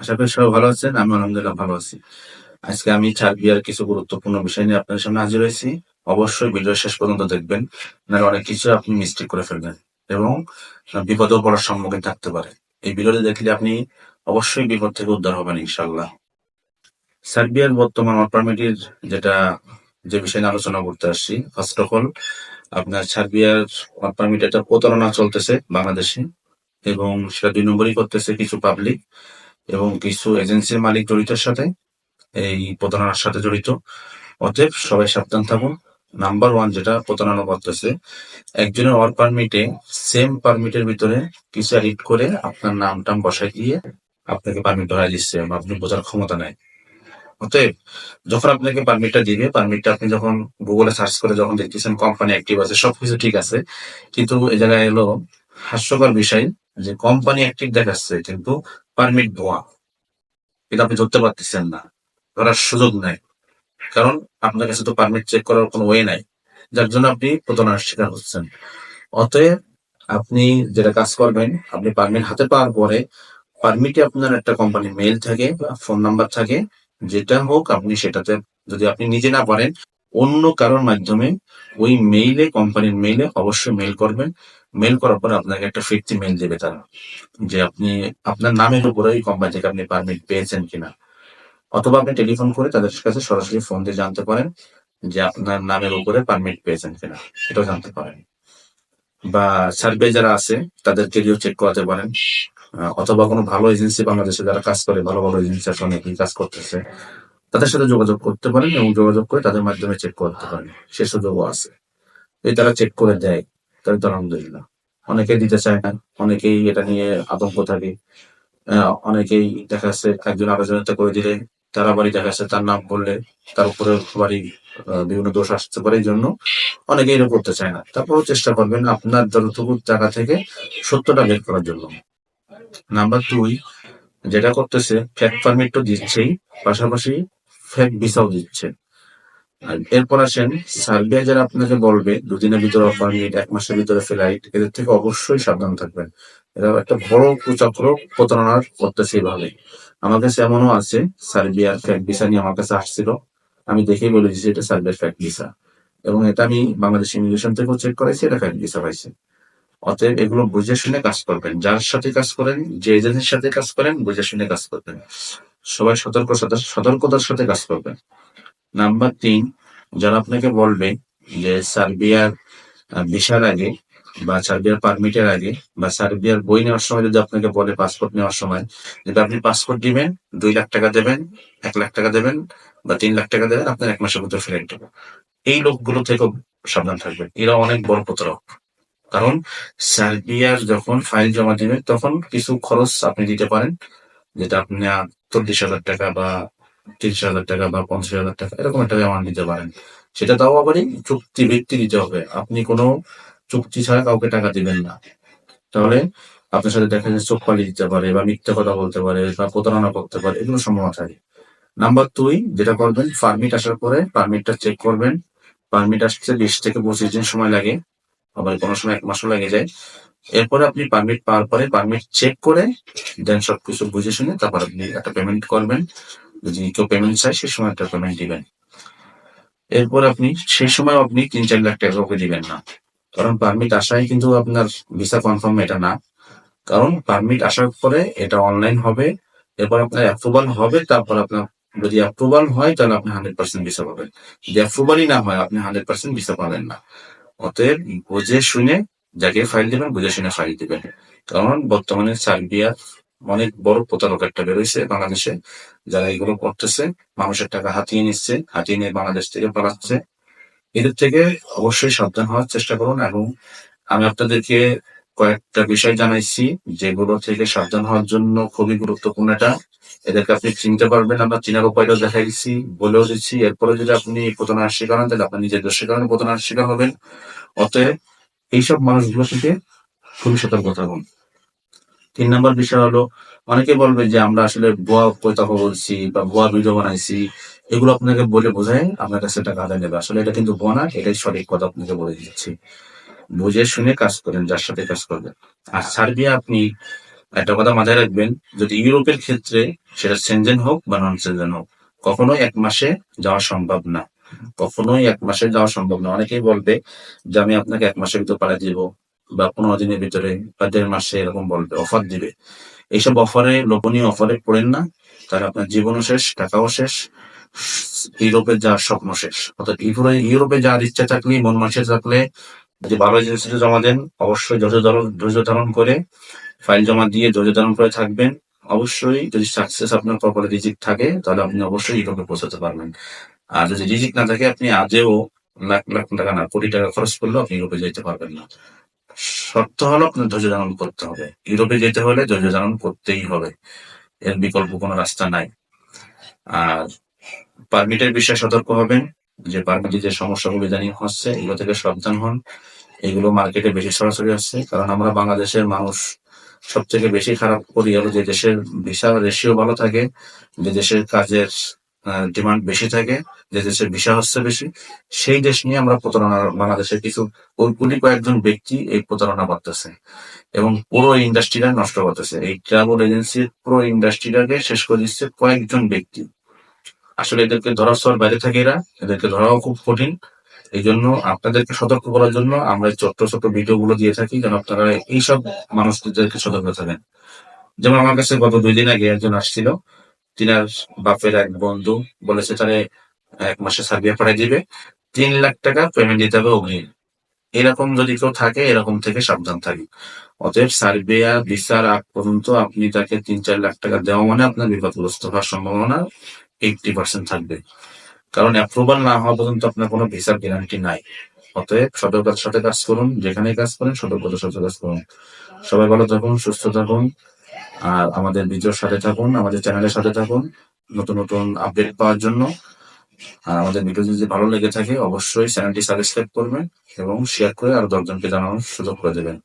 আশা করি সবাই ভালো আছেন, আমি আলহামদুলিল্লাহ ভালো আছি। আজকে আমি সার্বিয়ার কিছু গুরুত্বপূর্ণ বিষয় নিয়ে আপনাদের সামনে হাজির হয়েছি। অবশ্যই ভিডিও শেষ পর্যন্ত দেখবেন, নাহলে অনেক কিছু আপনি মিস্টেক করে ফেলবেন এবং বিপদেও পড়ার সম্মুখীন থাকতে পারে। এই ভিডিওটি দেখলে আপনি অবশ্যই বিপদ থেকে উদ্ধার হবেন ইনশাল্লাহ সার্বিয়ার বর্তমান ওয়ার্ক পারমিটের যেটা, যে বিষয় নিয়ে আলোচনা করতে আসছি ফার্স্ট অফ অল আপনার সার্বিয়ার পারমিট একটা প্রতারণা চলতেছে বাংলাদেশে। এবং সেটা দুই নম্বরই করতেছে কিছু পাবলিক এবং কিছু এজেন্সির মালিক জড়িতের সাথে। এই প্রতারণার সাথে জড়িত। অতএব সবাই সাবধান থাকুন। নাম্বার ওয়ান যেটা প্রতারণা করতেছে, একজনের ওয়ার্ক পারমিটে সেম পারমিটের ভিতরে কিছু এডিট করে আপনার নাম টাম বসাই দিয়ে আপনাকে পারমিট ধরাই দিচ্ছে আপনি বোঝার ক্ষমতা নাই। অতএব যখন আপনাকে পারমিটটা দিবে পারমিটটা আপনি যখন গুগলে সার্চ করে যখন দেখতেছেন কোম্পানি অ্যাক্টিভ আছে, সবকিছু ঠিক আছে। কিন্তু এ জায়গায় এলো হাস্যকর বিষয় যে কোম্পানি অ্যাক্টিভ দেখাচ্ছে, কিন্তু পারমিট ভুয়া। এটা আপনি ধরতে পারতেছেন না, ধরার সুযোগ নাই। কারণ আপনার কাছে তো পারমিট চেক করার কোনো ওয়ে নাই, যার জন্য আপনি প্রতারণার শিকার হচ্ছেন। অতএব আপনি যেটা কাজ করবেন, আপনি পারমিট হাতে পাওয়ার পরে পারমিটে আপনার একটা কোম্পানি মেইল থাকে বা ফোন নাম্বার থাকে, যেটা হোক আপনি সেটাতে, যদি আপনি নিজে না পারেন, অন্য কারোর মাধ্যমে ওই মেইলে কোম্পানির মেইলে অবশ্যই মেইল করবেন। মেইল করার পরে আপনাকে একটা ফিরতি মেইল দেবে তারা, যে আপনি, আপনার নামের উপরে ওই কোম্পানি থেকে আপনি পারমিট পেয়েছেন কিনা। অথবা আপনি টেলিফোন করে তাদের কাছে সরাসরি ফোন দিয়ে জানতে পারেন যে আপনার নামের উপরে পারমিট পেয়েছেন কিনা। এটাও জানতে পারেন। বা সার্ভে যারা আছে, তাদের তাদেরকে চেক করাতে পারেন। অথবা কোনো ভালো এজেন্সি বাংলাদেশে যারা কাজ করে, ভালো ভালো এজেন্সি আছে অনেকেই কাজ করতেছে, তাদের সাথে যোগাযোগ করতে পারেন এবং যোগাযোগ করে তাদের মাধ্যমে চেক করতে পারেন। সে সুযোগও আছে। এই তারা চেক করে দেয়। তাহলে তো আলহামদুলিল্লাহ। অনেকেই দিতে চায় না, অনেকেই এটা নিয়ে আতঙ্ক থাকে। অনেকেই দেখা যাচ্ছে একজন আলোচনাতে করে দিলে তারা বাড়ি দেখা যাচ্ছে তার নাম বললে তার উপরে বাড়ি বিভিন্ন দোষ আসতে পারে। এই জন্য অনেকে এটা করতে চায় না। তারপরেও চেষ্টা করবেন আপনার যতটুকু টাকা থেকে সত্যটা বের করার জন্য। নাম্বার দুই, যেটা করতেছে ফ্যাক পারমিট তো দিচ্ছেই, পাশাপাশি ফ্যাক ভিসাও দিচ্ছে। আর এরপর আসেন সার্বিয়া যারা আপনাকে বলবে, দুদিনের ভিতরে পারমিট এক মাসের ভিতরে ফ্লাইট এদের থেকে অবশ্যই সাবধান থাকবেন। এরা একটা বড় কুচক্র প্রতারণার করতেছে এইভাবে আমার কাছে এমনও আছে সার্বিয়ার ফ্যাক ভিসা নিয়ে আমার কাছে আসছিল। আমি দেখেই বলে দিচ্ছি এটা সার্বিয়ার ফ্যাক ভিসা এবং এটা আমি বাংলাদেশ ইমিগ্রেশন থেকেও চেক করেছি এটা ফ্যাক ভিসা পাইছে। অতএব এগুলো বুঝে শুনে কাজ করবেন। যার সাথে কাজ করেন, যে এজেন্সির সাথে কাজ করেন, বুঝে শুনে কাজ করবেন। সবাই সতর্ক, সতর্কতার সাথে কাজ করবেন। নাম্বার তিন যারা আপনাকে বলবে যে সার্বিয়ার ভিসার আগে বা সার্বিয়ার পারমিটের আগে বা সার্বিয়ার বই নেওয়ার সময় যদি আপনাকে বলে পাসপোর্ট নেওয়ার সময়, যদি আপনি পাসপোর্ট দিবেন, দুই লাখ টাকা দেবেন, এক লাখ টাকা দেবেন বা তিন লাখ টাকা দেবেন, আপনার এক মাসের মধ্যে ফেরত দেবো এই লোকগুলো থেকেও সাবধান থাকবেন। এরা অনেক বড় প্রতারক। কারণ সার্বিয়ার যখন ফাইল জমা দিবেন তখন কিছু খরচ আপনি দিতে পারেন, যেটা আপনি চল্লিশ হাজার টাকা বা তিরিশ হাজার টাকা বা পঞ্চাশ হাজার টাকা, এরকম একটা অ্যামাউন্ট দিতে পারেন। সেটা তাও আবারই চুক্তি ভিত্তি দিতে হবে। আপনি কোনো চুক্তি ছাড়া কাউকে টাকা দিবেন না। তাহলে আপনার সাথে দেখা যাচ্ছে চোখ পালিয়ে দিতে পারে বা মিথ্যা কথা বলতে পারে বা প্রতারণা করতে পারে, এগুলো সম্ভাবনা থাকে নাম্বার দুই যেটা করবেন পারমিট আসার পরে পারমিটটা চেক করবেন। পারমিট আসতে বিশ থেকে পঁচিশ দিন সময় লাগে। আবার কোনো সময় এক মাসও লেগে যায়। এরপরে আপনি পারমিট পাওয়ার পরে পারমিট চেক করে দেন সবকিছু বুঝে শুনে তারপর আপনি একটা পেমেন্ট করবেন। যদি কেউ পেমেন্ট চায় সেই সময় একটা পেমেন্ট দিবেন। এরপর আপনি, সেই সময় আপনি তিন চার লাখ টাকা কাউকে দিবেন না। কারণ পারমিট আসায় কিন্তু আপনার ভিসা কনফার্ম এটা না। কারণ পারমিট আসার পরে এটা অনলাইন হবে, এরপর আপনার অ্যাপ্রুভাল হবে, তারপর আপনার যদি অ্যাপ্রুভাল হয়, তাহলে আপনি হান্ড্রেড পার্সেন্ট ভিসা পাবেন। যদি অ্যাপ্রুভালই না হয়, আপনি হান্ড্রেড পার্সেন্ট ভিসা পাবেন না। অতএব বুঝে শুনে যাকে ফাইল দিবেন, বুঝে শুনে ফাইল দিবেন। কারণ বর্তমানে সার্বিয়া অনেক বড় প্রতারক একটা বেরোইছে বাংলাদেশে, যারা এগুলো করতেছে, মানুষের টাকা হাতিয়ে নিচ্ছে, হাতিয়ে নিয়ে বাংলাদেশ থেকে পালাচ্ছে। এদের থেকে অবশ্যই সাবধান হওয়ার চেষ্টা করুন এবং আমি আপনাদেরকে কয়েকটা বিষয় জানাইছি যেগুলো থেকে সাবধান হওয়ার জন্য খুবই গুরুত্বপূর্ণ এটা। এদেরকে আপনি চিনতে পারবেন, আমরা চিনার দেখাই দিচ্ছি বলেও দিচ্ছি, এরপরে যদি আপনি প্রতারণার শিকার হন, তাহলে আপনার নিজের দোষের কারণে প্রতারণার শিকার হবেন। অতএব এইসব মানুষগুলো থেকে খুবই সতর্ক থাকুন। তিন নম্বর বিষয় হলো, অনেকে বলবে যে আমরা আসলে ভুয়া কথা বলছি বা ভুয়া ভিডিও বানাইছি, এগুলো আপনাকে বলে বোঝায় আপনার কাছে টাকা আদায় নেবে। আসলে এটা কিন্তু ভুয়া না, এটাই সঠিক কথা আপনাকে বলে দিচ্ছি। বুঝে শুনে কাজ করেন, যার সাথে কাজ করবেন। আর সার্বিয়া আপনি একটা কথা মাথায় রাখবেন, যদি ইউরোপের ক্ষেত্রে সেটা সেনজেন হোক বা নন সেনজেন হোক, কখনোই এক মাসে যাওয়া সম্ভব না। কখনোই এক মাসে যাওয়া সম্ভব না। অনেকেই বলবে যে আমি আপনাকে এক মাসের ভিতর পাঠিয়ে দিব। বা পনেরো দিনের ভিতরে বা দেড় মাসে এরকম বলবে অফার দিবে। এইসব অফারে লোভনীয় অফারে পড়েন না। তাহলে আপনার জীবনও শেষ, টাকাও শেষ, ইউরোপে যাওয়ার স্বপ্ন শেষ। অর্থাৎ ইউরোপে ইউরোপে যাওয়ার ইচ্ছা থাকলে মন মাসে থাকলে যদি ভালো এজেন্সিতে জমা দেন, অবশ্যই ধৈর্য ধারণ করে ফাইল জমা দিয়ে ধৈর্য ধারণ করে থাকবেন। অবশ্যই যদি সাকসেস আপনার কপালে রিজিক থাকে, তাহলে আপনি অবশ্যই ইউরোপে পৌঁছাতে পারবেন। আর যদি রিজিক না থাকে, আপনি আজও লাখ লাখ টাকা না, কোটি টাকা খরচ করলেও আপনি ইউরোপে যেতে পারবেন না। শর্ত হলো আপনার ধৈর্য ধারণ করতে হবে। ইউরোপে যেতে হলে ধৈর্য ধারণ করতেই হবে। এর বিকল্প কোনো রাস্তা নাই। আর পারমিটের বিষয়ে সতর্ক হবেন, যে পারমিটে যে সমস্যাগুলো ইদানিং হচ্ছে, এগুলো থেকে সাবধান হন। এগুলো মার্কেটে বেশি সরাসরি আসছে, কারণ আমরা বাংলাদেশের মানুষ। সব থেকে বেশি খারাপ করি হলো যে দেশের ভিসা রেশিও ভালো থাকে, যে দেশের কাজের ডিমান্ড বেশি থাকে, যে দেশের ভিসা হচ্ছে বেশি, সেই দেশ নিয়ে আমরা প্রতারণা, বাংলাদেশের কিছু কুলি কয়েকজন ব্যক্তি এই প্রতারণা করতেছে এবং পুরো ইন্ডাস্ট্রিটা নষ্ট করতেছে। এই ট্রাভেল এজেন্সির পুরো ইন্ডাস্ট্রিটাকে শেষ করে দিচ্ছে কয়েকজন ব্যক্তি। আসলে এদেরকে ধরার ছোঁয়ার বাইরে থাকে এরা, এদেরকে ধরাও খুব কঠিন। এই জন্য আপনাদেরকে সতর্ক করার জন্য আমরা ছোট্ট ছোট্ট ভিডিও গুলো দিয়ে থাকি যেন আপনারা এইসব মানুষদেরকে সতর্ক থাকেন। যেমন আমার কাছে গত দুই দিন আগে একজন আসছিল তিনার বাপের এক বন্ধু বলেছে, তারে এক মাসে সার্বিয়া পাঠিয়ে দিবে। তিন লাখ টাকা পেমেন্ট দিতে হবে অগ্নি এরকম যদি কেউ থাকে, এরকম থেকে সাবধান থাকি। অতএব সার্বিয়া ভিসার আগ পর্যন্ত আপনি তাকে তিন, চার লাখ টাকা দেওয়া মানে আপনার বিপদগ্রস্ত হওয়ার সম্ভাবনা এইটটি পার্সেন্ট থাকবে। কারণ অ্যাপ্রুভাল না হওয়া পর্যন্ত আপনার কোনো ভিসার গ্যারান্টি নাই। অতএব সতর্কতার সাথে কাজ করুন। যেখানে কাজ করেন, সতর্কতার সাথে কাজ করুন। সবাই ভালো থাকুন, সুস্থ থাকুন। আর আমাদের ভিডিওর সাথে থাকুন, আমাদের চ্যানেলের সাথে থাকুন, নতুন নতুন আপডেট পাওয়ার জন্য। আর আমাদের ভিডিও যদি ভালো লেগে থাকে, অবশ্যই চ্যানেলটি সাবস্ক্রাইব করবেন এবং শেয়ার করে আরও দশজনকে জানানোর সুযোগ করে দেবেন।